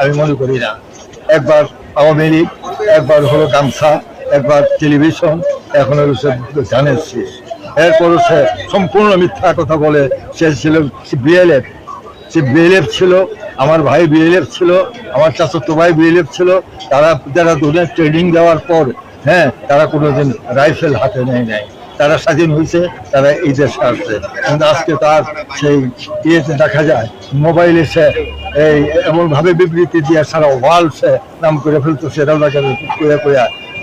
আমি মনে করি না। একবার আওয়ামী লীগ, একবার হলো গামছা, একবার টেলিভিশন, এখন হলো ধানের শীষ। এরপর সে সম্পূর্ণ মিথ্যা কথা বলে, সে ছিল বিএলএফ। সে বিএলএফ ছিল, আমার ভাই বিএলএফ ছিল, আমার চাচাতো ভাই বিএলএফ ছিল, তারা যারা দুজনে ট্রেনিং দেওয়ার পর হ্যাঁ তারা কোনোদিন রাইফেল হাতে নেয় নাই। তারা স্বাধীন হয়েছে, তারা এই দেশে আসছে। কিন্তু আজকে তার সেই ইয়েতে দেখা যায়, মোবাইলে সে এই এমনভাবে বিবৃতি দিয়ে সারা ওয়ার্ল্ড সে নাম করে ফেলতো সেটাও দেখা করে করে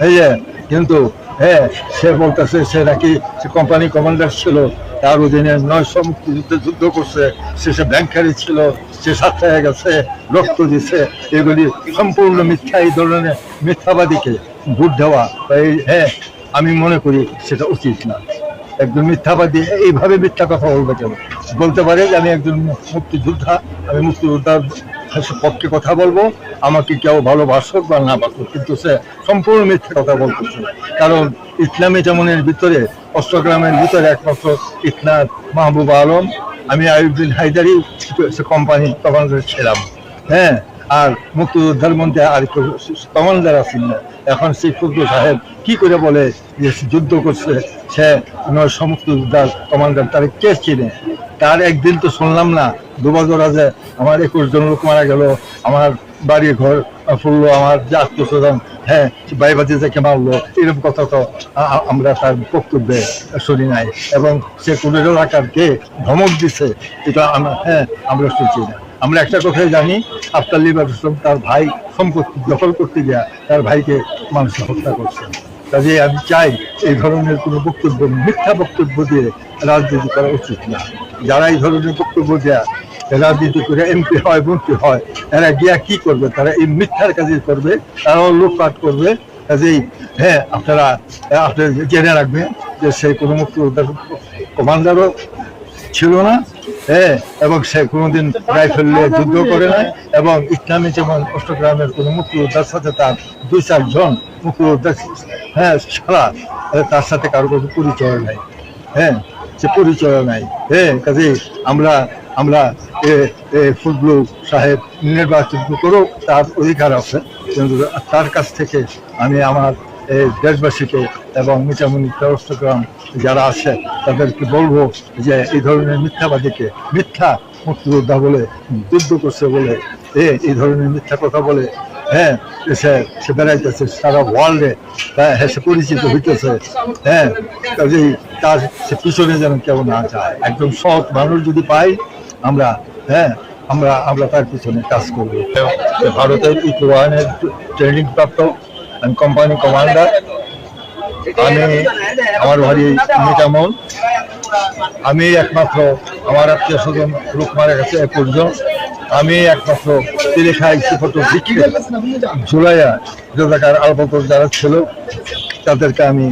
এই যে কিন্তু হ্যাঁ সে বলতেছে সে নাকি সে কোম্পানি কমান্ডার ছিল, তার অধীনে নয়শো মুক্তিযুদ্ধে যুদ্ধ করছে, সে সে ব্যাংকারি ছিল, সে সাথে গেছে, রক্ত দিছে, এগুলি সম্পূর্ণ মিথ্যা, এই ধরনের মিথ্যাবাদীকে ভোট দেওয়া, এই হ্যাঁ আমি মনে করি সেটা উচিত না। একজন মিথ্যাবাদী এইভাবে মিথ্যা কথা বলবে কেন? বলতে পারে যে আমি একজন মুক্তিযোদ্ধা, আমি মুক্তিযোদ্ধার পক্ষে কথা বলব, আমাকে কেউ ভালোবাসুক বা না বাসুক কিন্তু সে সম্পূর্ণ মিথ্যা কথা বলতেছে কারণ ইসলামী যেমনের ভিতরে, অষ্টগ্রামের ভিতরে একমাত্র ইসলাম মাহবুব আলম, আমি আইউদ্দিন হায়দারি কোম্পানি তখন ছিলাম। হ্যাঁ আর মুক্তিযোদ্ধার মধ্যে আর কমান্ডার আছেন। না এখন সেই ফজলু সাহেব কি করে বলে যে যুদ্ধ করছে, সে নয় সমস্ত যোদ্ধার কমান্ডার তার কে চিনে? তার একদিন তো শুনলাম না, দুবছর আগে আমার একুশ জন লোক মারা গেল, আমার বাড়ি ঘর ফুললো, আমার যে আত্মীয় স্বজন হ্যাঁ বাইবাজি থেকে মারলো, এরকম কথা তো আমরা তার বক্তব্যে শুনি নাই। এবং সে কোন এলাকার কে ধমক দিছে, এটা আমরা হ্যাঁ আমরা শুনছি না। আমরা একটা কথাই জানি, আফতার লিবার ইসলাম তার ভাই সম্পত্তি দখল করতে গিয়া তার ভাইকে মানুষ হত্যা করছে। কাজে আমি চাই এই ধরনের কোনো বক্তব্য, মিথ্যা বক্তব্য দিয়ে রাজনীতি করা উচিত না। যারা এই ধরনের বক্তব্য দেয়া, রাজনীতি করে এমপি হয়, মন্ত্রী হয়, এরা গিয়া কি করবে? তারা এই মিথ্যার কাজে করবে, তারাও লোকপাট করবে। কাজেই হ্যাঁ আপনারা আপনারা জেনে রাখবেন যে সেই কোনো মুক্তিযোদ্ধার কমান্ডারও ছিল না হ্যাঁ এবং সে কোনোদিন রাইফেল নিয়ে যুদ্ধ করে নাই, এবং ইসলামী যেমন অষ্টগ্রামের কোনো মুক্তিযোদ্ধার সাথে তার দুই, চারজন মুক্তিযোদ্ধা হ্যাঁ ছাড়া তার সাথে কারও কোনো পরিচয় নাই। হ্যাঁ সে পরিচয় নাই। হ্যাঁ কাজে আমরা আমরা ফজলু সাহেব নির্বাচন করো তার অধিকার আছে। কিন্তু তার কাছ থেকে আমি আমার দেশবাসীকে এবং মিঠামণি চট্টগ্রাম যারা আছে তাদেরকে বলব যে এই ধরনের মিথ্যাবাদীকে মিথ্যা মুক্তিযোদ্ধা বলে যুদ্ধ করছে বলে এ এই ধরনের মিথ্যা কথা বলে হ্যাঁ সে সে বেড়াইতেছে সারা ওয়ার্ল্ডে হ্যাঁ হ্যাঁ, সে পরিচিত হইতেছে হ্যাঁ কাজেই তার সে পিছনে যেন কেউ না যায়। একদম সৎ মানুষ যদি পাই আমরা হ্যাঁ আমরা আমরা তার পিছনে কাজ করব। ভারতের ইকোয়ানের ট্রেনিং প্রাপ্ত আমি কোম্পানি কমান্ডার আমি আমার বাড়ি মিটামল আমি একমাত্র আমার আত্মীয় স্বজন লোক মারা গেছে একুশজন আমি একমাত্র তিরেখায় সিফত বিক্রি জুলাইয়া যে আলপতর যারা ছিল। তাদেরকে আমি